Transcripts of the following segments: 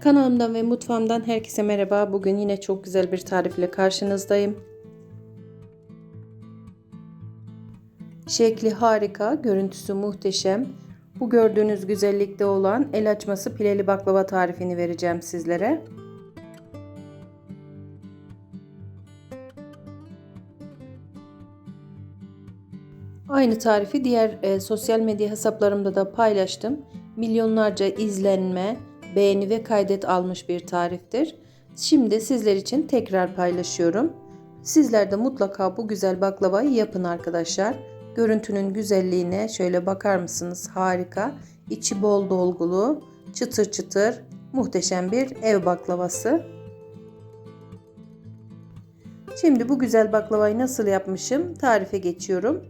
Kanalımdan ve mutfağımdan herkese merhaba. Bugün yine çok güzel bir tarifle karşınızdayım. Şekli harika, görüntüsü muhteşem. Bu gördüğünüz güzellikte olan el açması pileli baklava tarifini vereceğim sizlere. Aynı tarifi diğer e, sosyal medya hesaplarımda da paylaştım. Milyonlarca izlenme, beğeni ve kaydet almış bir tariftir. Şimdi sizler için tekrar paylaşıyorum. Sizler de mutlaka bu güzel baklavayı yapın arkadaşlar. Görüntünün güzelliğine şöyle bakar mısınız? Harika. İçi bol dolgulu, çıtır çıtır, muhteşem bir ev baklavası. Şimdi bu güzel baklavayı nasıl yapmışım tarife geçiyorum.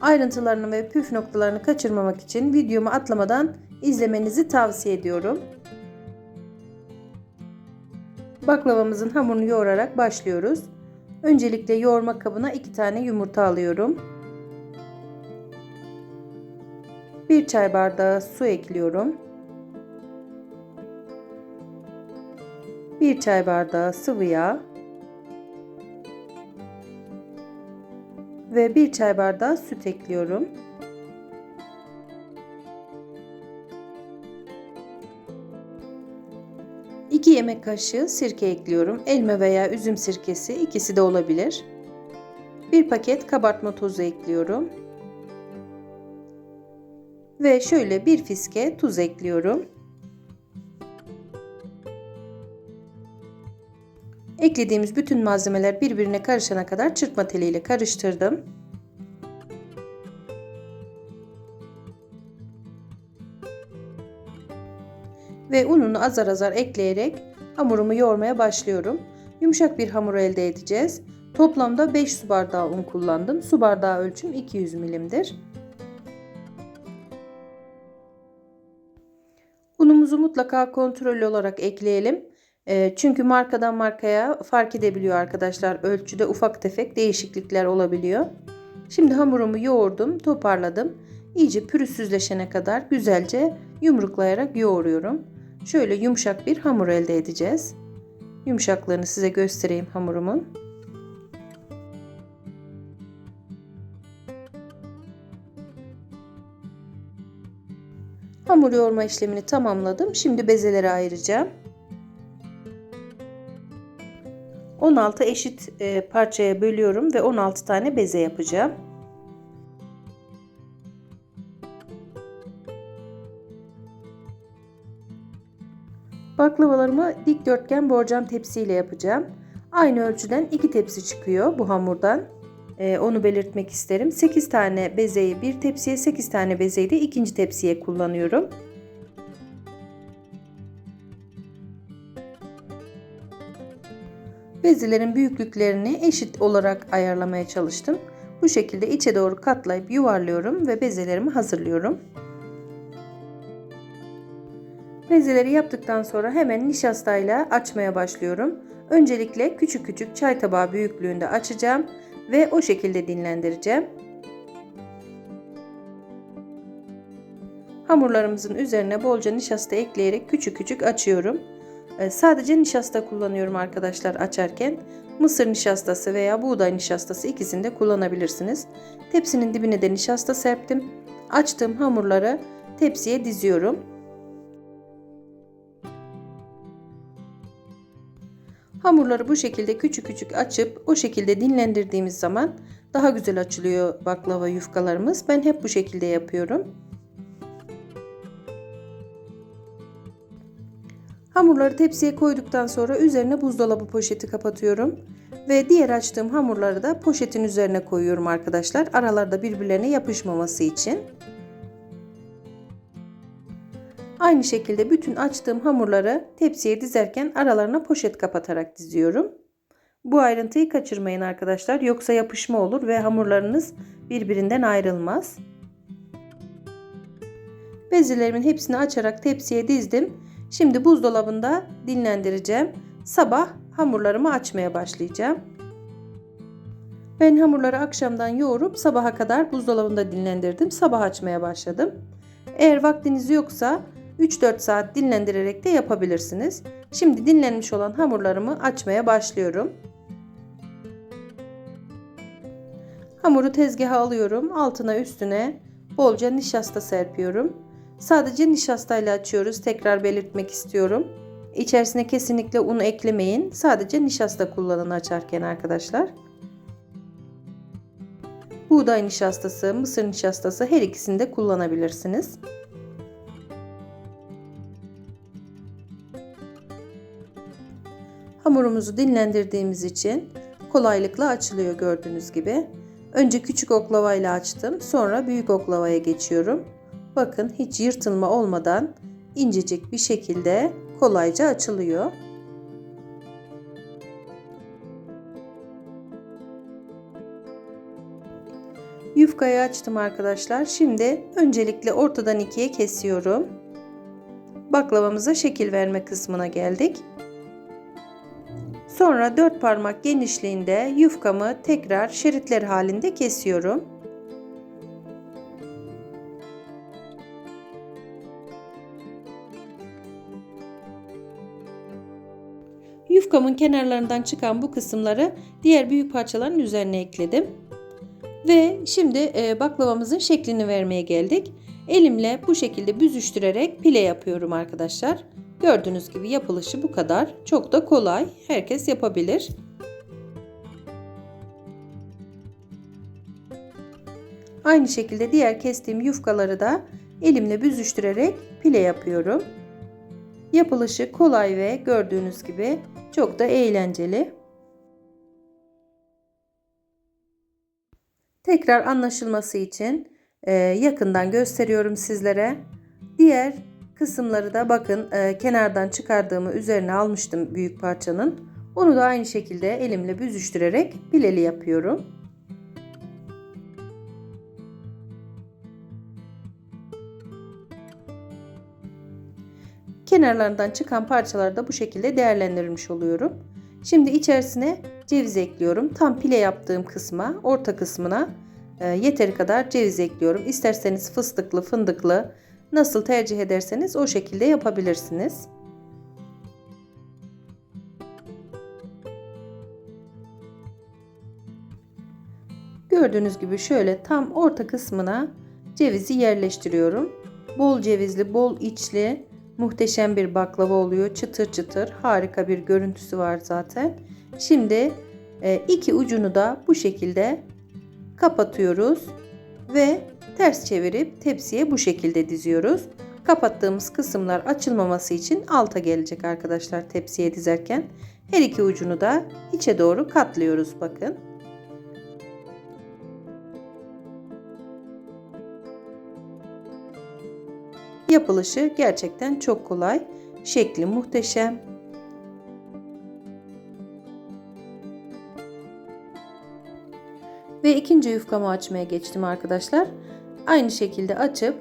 Ayrıntılarını ve püf noktalarını kaçırmamak için videomu atlamadan izlemenizi tavsiye ediyorum. Baklavamızın hamurunu yoğurarak başlıyoruz. Öncelikle yoğurma kabına 2 tane yumurta alıyorum. 1 çay bardağı su ekliyorum. 1 çay bardağı sıvı yağ ve 1 çay bardağı süt ekliyorum. İki yemek kaşığı sirke ekliyorum. Elma veya üzüm sirkesi ikisi de olabilir. Bir paket kabartma tozu ekliyorum. Ve şöyle bir fiske tuz ekliyorum. Eklediğimiz bütün malzemeler birbirine karışana kadar çırpma teliyle karıştırdım. Ve ununu azar azar ekleyerek hamurumu yoğurmaya başlıyorum. Yumuşak bir hamur elde edeceğiz. Toplamda 5 su bardağı un kullandım. Su bardağı ölçüm 200 milimdir. Unumuzu mutlaka kontrollü olarak ekleyelim. Çünkü markadan markaya fark edebiliyor arkadaşlar. Ölçüde ufak tefek değişiklikler olabiliyor. Şimdi hamurumu yoğurdum, toparladım. İyice pürüzsüzleşene kadar güzelce yumruklayarak yoğuruyorum. Şöyle yumuşak bir hamur elde edeceğiz. Yumuşaklığını size göstereyim hamurumun. Hamur yoğurma işlemini tamamladım. Şimdi bezelere ayıracağım. 16 eşit e, parçaya bölüyorum ve 16 tane beze yapacağım. Baklavalarımı dikdörtgen borcam tepsiyle yapacağım. Aynı ölçüden 2 tepsi çıkıyor bu hamurdan. Ee, onu belirtmek isterim. 8 tane bezeyi bir tepsiye, 8 tane bezeyi de ikinci tepsiye kullanıyorum. Bezelerin büyüklüklerini eşit olarak ayarlamaya çalıştım. Bu şekilde içe doğru katlayıp yuvarlıyorum ve bezelerimi hazırlıyorum. Bezeleri yaptıktan sonra hemen nişastayla açmaya başlıyorum. Öncelikle küçük küçük çay tabağı büyüklüğünde açacağım ve o şekilde dinlendireceğim. Hamurlarımızın üzerine bolca nişasta ekleyerek küçük küçük açıyorum. Sadece nişasta kullanıyorum arkadaşlar açarken. Mısır nişastası veya buğday nişastası ikisini de kullanabilirsiniz. Tepsinin dibine de nişasta serptim. Açtığım hamurları tepsiye diziyorum. Hamurları bu şekilde küçük küçük açıp o şekilde dinlendirdiğimiz zaman daha güzel açılıyor baklava yufkalarımız. Ben hep bu şekilde yapıyorum. Hamurları tepsiye koyduktan sonra üzerine buzdolabı poşeti kapatıyorum. Ve diğer açtığım hamurları da poşetin üzerine koyuyorum arkadaşlar. Aralarda birbirlerine yapışmaması için. Aynı şekilde bütün açtığım hamurları tepsiye dizerken aralarına poşet kapatarak diziyorum. Bu ayrıntıyı kaçırmayın arkadaşlar. Yoksa yapışma olur ve hamurlarınız birbirinden ayrılmaz. Bezelerimin hepsini açarak tepsiye dizdim. Şimdi buzdolabında dinlendireceğim. Sabah hamurlarımı açmaya başlayacağım. Ben hamurları akşamdan yoğurup sabaha kadar buzdolabında dinlendirdim. Sabah açmaya başladım. Eğer vaktiniz yoksa 3-4 saat dinlendirerek de yapabilirsiniz. Şimdi dinlenmiş olan hamurlarımı açmaya başlıyorum. Hamuru tezgaha alıyorum. Altına üstüne bolca nişasta serpiyorum. Sadece nişastayla açıyoruz. Tekrar belirtmek istiyorum. İçerisine kesinlikle un eklemeyin. Sadece nişasta kullanın açarken arkadaşlar. Buğday nişastası, mısır nişastası her ikisini de kullanabilirsiniz. Hamurumuzu dinlendirdiğimiz için kolaylıkla açılıyor gördüğünüz gibi. Önce küçük oklavayla açtım. Sonra büyük oklavaya geçiyorum. Bakın hiç yırtılma olmadan incecik bir şekilde kolayca açılıyor. Yufkayı açtım arkadaşlar. Şimdi öncelikle ortadan ikiye kesiyorum. Baklavamıza şekil verme kısmına geldik. Sonra dört parmak genişliğinde yufkamı tekrar şeritler halinde kesiyorum. Yufkamın kenarlarından çıkan bu kısımları diğer büyük parçaların üzerine ekledim. Ve şimdi e, baklavamızın şeklini vermeye geldik. Elimle bu şekilde büzüştürerek pile yapıyorum arkadaşlar. Gördüğünüz gibi yapılışı bu kadar. Çok da kolay. Herkes yapabilir. Aynı şekilde diğer kestiğim yufkaları da elimle büzüştürerek pile yapıyorum. Yapılışı kolay ve gördüğünüz gibi çok da eğlenceli. Tekrar anlaşılması için yakından gösteriyorum sizlere. Diğer kısımları da bakın e, kenardan çıkardığımı üzerine almıştım büyük parçanın. Onu da aynı şekilde elimle büzüştürerek pileli yapıyorum. Kenarlarından çıkan parçaları da bu şekilde değerlendirmiş oluyorum. Şimdi içerisine ceviz ekliyorum. Tam pile yaptığım kısma, orta kısmına e, yeteri kadar ceviz ekliyorum. İsterseniz fıstıklı, fındıklı nasıl tercih ederseniz o şekilde yapabilirsiniz. Gördüğünüz gibi şöyle tam orta kısmına cevizi yerleştiriyorum. Bol cevizli, bol içli, muhteşem bir baklava oluyor. Çıtır çıtır, harika bir görüntüsü var zaten. Şimdi e, iki ucunu da bu şekilde kapatıyoruz ve ters çevirip tepsiye bu şekilde diziyoruz. Kapattığımız kısımlar açılmaması için alta gelecek arkadaşlar tepsiye dizerken. Her iki ucunu da içe doğru katlıyoruz bakın. Yapılışı gerçekten çok kolay. Şekli muhteşem. Ve ikinci yufkamı açmaya geçtim arkadaşlar. Aynı şekilde açıp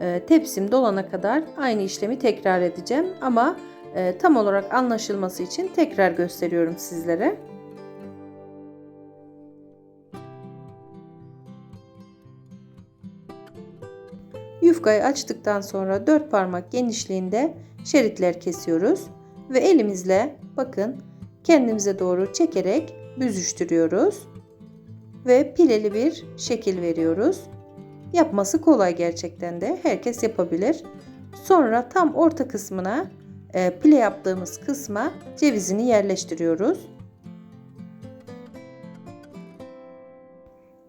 e, tepsim dolana kadar aynı işlemi tekrar edeceğim. Ama e, tam olarak anlaşılması için tekrar gösteriyorum sizlere. Yufkayı açtıktan sonra 4 parmak genişliğinde şeritler kesiyoruz ve elimizle bakın kendimize doğru çekerek büzüştürüyoruz ve pileli bir şekil veriyoruz. Yapması kolay gerçekten de herkes yapabilir. Sonra tam orta kısmına e, pile yaptığımız kısma cevizini yerleştiriyoruz.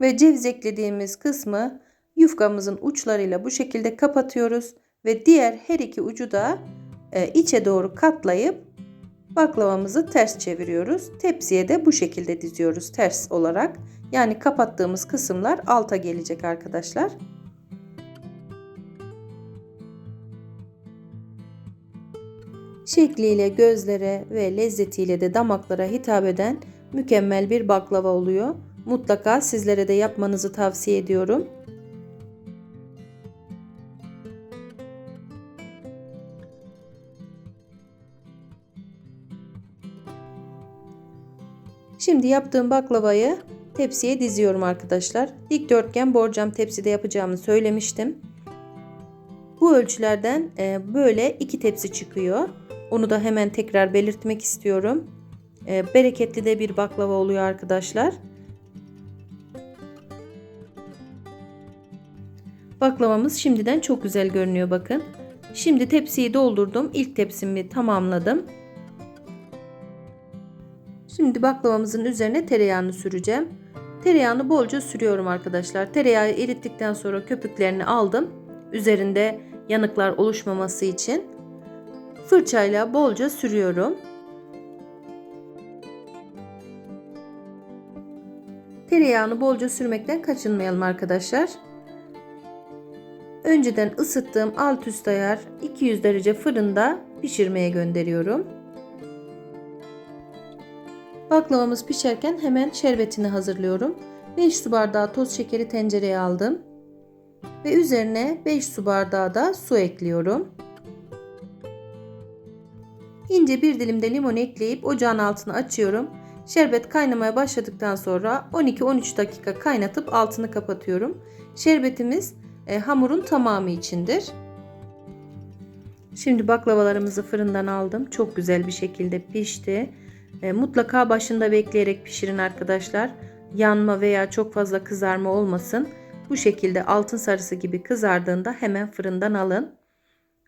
Ve ceviz eklediğimiz kısmı yufkamızın uçlarıyla bu şekilde kapatıyoruz ve diğer her iki ucu da e, içe doğru katlayıp baklavamızı ters çeviriyoruz. Tepsiye de bu şekilde diziyoruz ters olarak. Yani kapattığımız kısımlar alta gelecek arkadaşlar. Şekliyle gözlere ve lezzetiyle de damaklara hitap eden mükemmel bir baklava oluyor. Mutlaka sizlere de yapmanızı tavsiye ediyorum. Şimdi yaptığım baklavayı tepsiye diziyorum arkadaşlar. Dikdörtgen borcam tepside yapacağımı söylemiştim. Bu ölçülerden e, böyle iki tepsi çıkıyor. Onu da hemen tekrar belirtmek istiyorum. E, bereketli de bir baklava oluyor arkadaşlar. Baklavamız şimdiden çok güzel görünüyor bakın. Şimdi tepsiyi doldurdum. İlk tepsimi tamamladım. Şimdi baklavamızın üzerine tereyağını süreceğim. Tereyağını bolca sürüyorum arkadaşlar. Tereyağı erittikten sonra köpüklerini aldım. Üzerinde yanıklar oluşmaması için fırçayla bolca sürüyorum. Tereyağını bolca sürmekten kaçınmayalım arkadaşlar. Önceden ısıttığım alt üst ayar 200 derece fırında pişirmeye gönderiyorum. Baklavamız pişerken hemen şerbetini hazırlıyorum. 5 su bardağı toz şekeri tencereye aldım. Ve üzerine 5 su bardağı da su ekliyorum. İnce bir dilim de limon ekleyip ocağın altını açıyorum. Şerbet kaynamaya başladıktan sonra 12-13 dakika kaynatıp altını kapatıyorum. Şerbetimiz e, hamurun tamamı içindir. Şimdi baklavalarımızı fırından aldım. Çok güzel bir şekilde pişti. E, mutlaka başında bekleyerek pişirin arkadaşlar. Yanma veya çok fazla kızarma olmasın. Bu şekilde altın sarısı gibi kızardığında hemen fırından alın.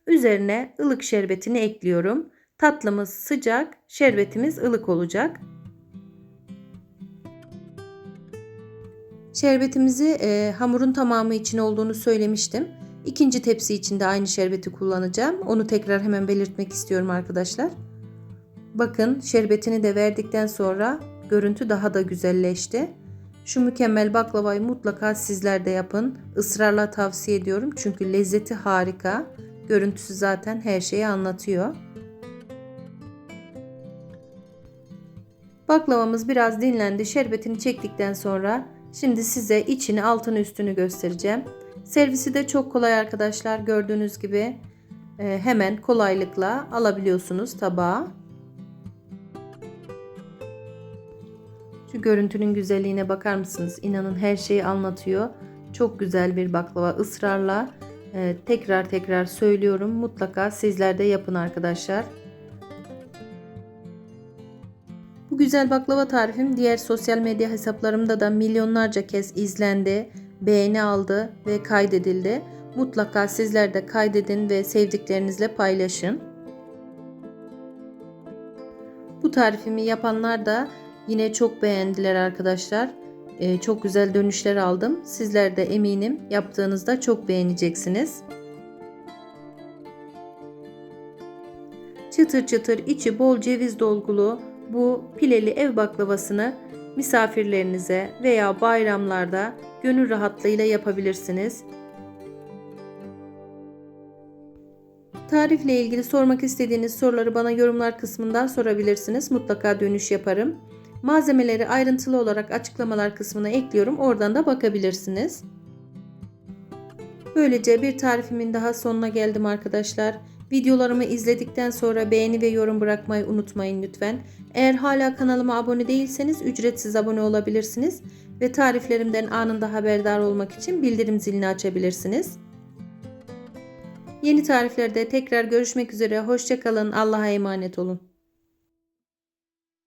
Üzerine ılık şerbetini ekliyorum. Tatlımız sıcak, şerbetimiz ılık olacak. Şerbetimizi e, hamurun tamamı için olduğunu söylemiştim. İkinci tepsi için de aynı şerbeti kullanacağım. Onu tekrar hemen belirtmek istiyorum arkadaşlar. Bakın şerbetini de verdikten sonra görüntü daha da güzelleşti. Şu mükemmel baklavayı mutlaka sizler de yapın. Israrla tavsiye ediyorum çünkü lezzeti harika. Görüntüsü zaten her şeyi anlatıyor. Baklavamız biraz dinlendi. Şerbetini çektikten sonra şimdi size içini altını üstünü göstereceğim. Servisi de çok kolay arkadaşlar. Gördüğünüz gibi e, hemen kolaylıkla alabiliyorsunuz tabağa. Şu görüntünün güzelliğine bakar mısınız? İnanın her şeyi anlatıyor. Çok güzel bir baklava. Israrla e, tekrar tekrar söylüyorum. Mutlaka sizler de yapın arkadaşlar. Bu güzel baklava tarifim diğer sosyal medya hesaplarımda da milyonlarca kez izlendi, beğeni aldı ve kaydedildi. Mutlaka sizler de kaydedin ve sevdiklerinizle paylaşın. Bu tarifimi yapanlar da yine çok beğendiler arkadaşlar. Ee, çok güzel dönüşler aldım. Sizler de eminim yaptığınızda çok beğeneceksiniz. Çıtır çıtır içi bol ceviz dolgulu bu pileli ev baklavasını misafirlerinize veya bayramlarda gönül rahatlığıyla yapabilirsiniz. Tarifle ilgili sormak istediğiniz soruları bana yorumlar kısmından sorabilirsiniz. Mutlaka dönüş yaparım. Malzemeleri ayrıntılı olarak açıklamalar kısmına ekliyorum. Oradan da bakabilirsiniz. Böylece bir tarifimin daha sonuna geldim arkadaşlar. Videolarımı izledikten sonra beğeni ve yorum bırakmayı unutmayın lütfen. Eğer hala kanalıma abone değilseniz ücretsiz abone olabilirsiniz ve tariflerimden anında haberdar olmak için bildirim zilini açabilirsiniz. Yeni tariflerde tekrar görüşmek üzere. Hoşçakalın. Allah'a emanet olun.